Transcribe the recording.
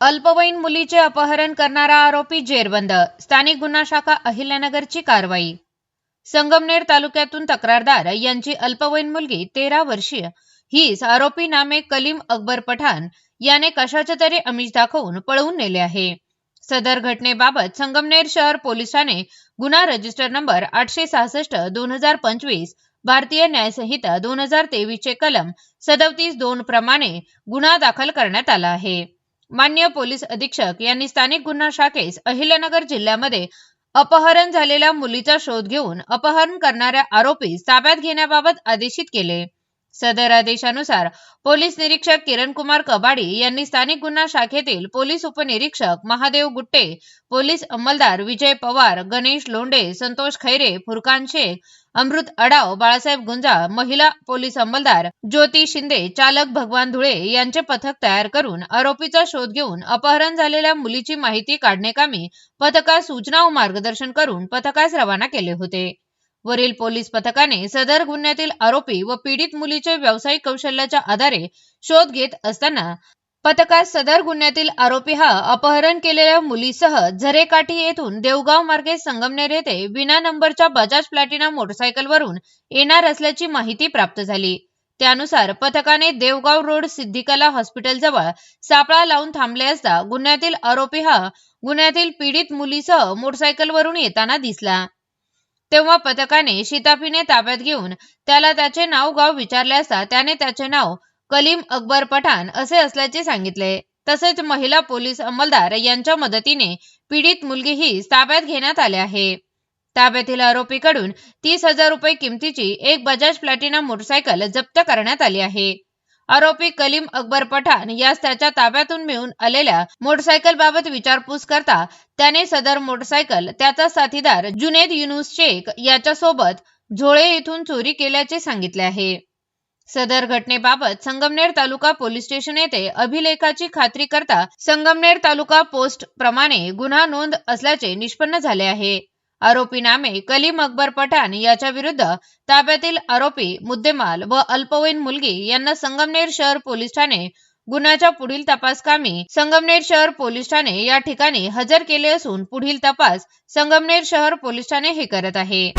अल्पवयीन मुलीचे अपहरण करणारा आरोपी जेरबंद. स्थानिक गुन्हा शाखा अहिल्यानगरची कारवाई. संगमनेर तालुक्यातून तक्रारदार यांची अल्पवयीन मुलगी तेरा वर्षीय. हीच आरोपी नामे कलीम अकबर पठाण याने कशाचे तरी अमिष दाखवून पळवून नेले आहे. सदर घटनेबाबत संगमनेर शहर पोलिसाने गुन्हा रजिस्टर नंबर आठशे सहासष्ट दोन हजार पंचवीस भारतीय न्यायसंहिता दोन हजार तेवीसचे कलम सदतीस दोन प्रमाणे गुन्हा दाखल करण्यात आला आहे. मान्य पोलीस अधीक्षक यांनी स्थानिक गुन्हा शाखेस अहिल्यानगर जिल्ह्यामध्ये अपहरण झालेल्या मुलीचा शोध घेऊन अपहरण करणाऱ्या आरोपी ताब्यात घेण्याबाबत आदेशित केले. सदर आदेशानुसार पोलीस निरीक्षक किरण कुमार कबाडी यांनी स्थानिक गुन्हा शाखेतील पोलीस उपनिरीक्षक महादेव गुट्टे पोलीस अंमलदार विजय पवार गणेश लोंडे संतोष खैरे फुरकान शेख अमृत अडाव बाळासाहेब गुंजा महिला पोलीस अंमलदार ज्योती शिंदे चालक भगवान धुळे यांचे पथक तयार करून आरोपीचा शोध घेऊन अपहरण झालेल्या मुलीची माहिती काढणेकामी पथकास सूचना व मार्गदर्शन करून पथकास रवाना केले होते. वरील पोलीस पथकाने सदर गुन्ह्यातील आरोपी व पीडित मुलीचे व्यावसायिक कौशल्याच्या आधारे शोध घेत असताना पथकात सदर गुन्ह्यातील आरोपी हा अपहरण केलेल्या मुलीसह झरेकाठी येथून देवगाव मार्गे संगमनेर येथे विना नंबरच्या बजाज प्लॅटिना मोटरसायकलवरून येणार असल्याची माहिती प्राप्त झाली. त्यानुसार पथकाने देवगाव रोड सिद्धिकला हॉस्पिटल जवळ सापळा लावून थांबले असता गुन्ह्यातील आरोपी हा गुन्ह्यातील पीडित मुलीसह मोटरसायकलवरून येताना दिसला. तेव्हा पथकाने शिताफीने ताब्यात घेऊन त्याला त्याचे नाव गाव विचारले असता त्याने त्याचे नाव कलीम अकबर पठाण असे असल्याचे सांगितले. तसेच महिला पोलीस अंमलदार यांच्या मदतीने पीडित मुलगी ही ताब्यात घेण्यात आले आहे. ताब्यातील आरोपीकडून तीस हजार रुपये किमतीची एक बजाज प्लॅटिना मोटरसायकल जप्त करण्यात आली आहे. आरोपी कलीम अकबर पठाण यास त्याच्या ताब्यातून मिळून आलेल्या मोटरसायकल बाबत विचारपूस करता त्याने सदर मोटरसायकल त्याचा साथीदार जुनेद युनुस शेख याच्यासोबत झोळे येथून चोरी केल्याचे सांगितले आहे. सदर घटनेबाबत संगमनेर तालुका पोलीस स्टेशन येथे अभिलेखाची खात्री करता संगमनेर तालुका पोस्ट प्रमाणे गुन्हा नोंद असल्याचे निष्पन्न झाले आहे. आरोपी नामे कलीम अकबर पठाण याच्या विरुद्ध ताब्यातील आरोपी मुद्देमाल व अल्पवयीन मुलगी यांना संगमनेर शहर पोलीस ठाणे गुन्ह्याच्या पुढील तपास कामी संगमनेर शहर पोलीस ठाणे या ठिकाणी हजर केले असून पुढील तपास संगमनेर शहर पोलीस ठाणे हे करत आहे.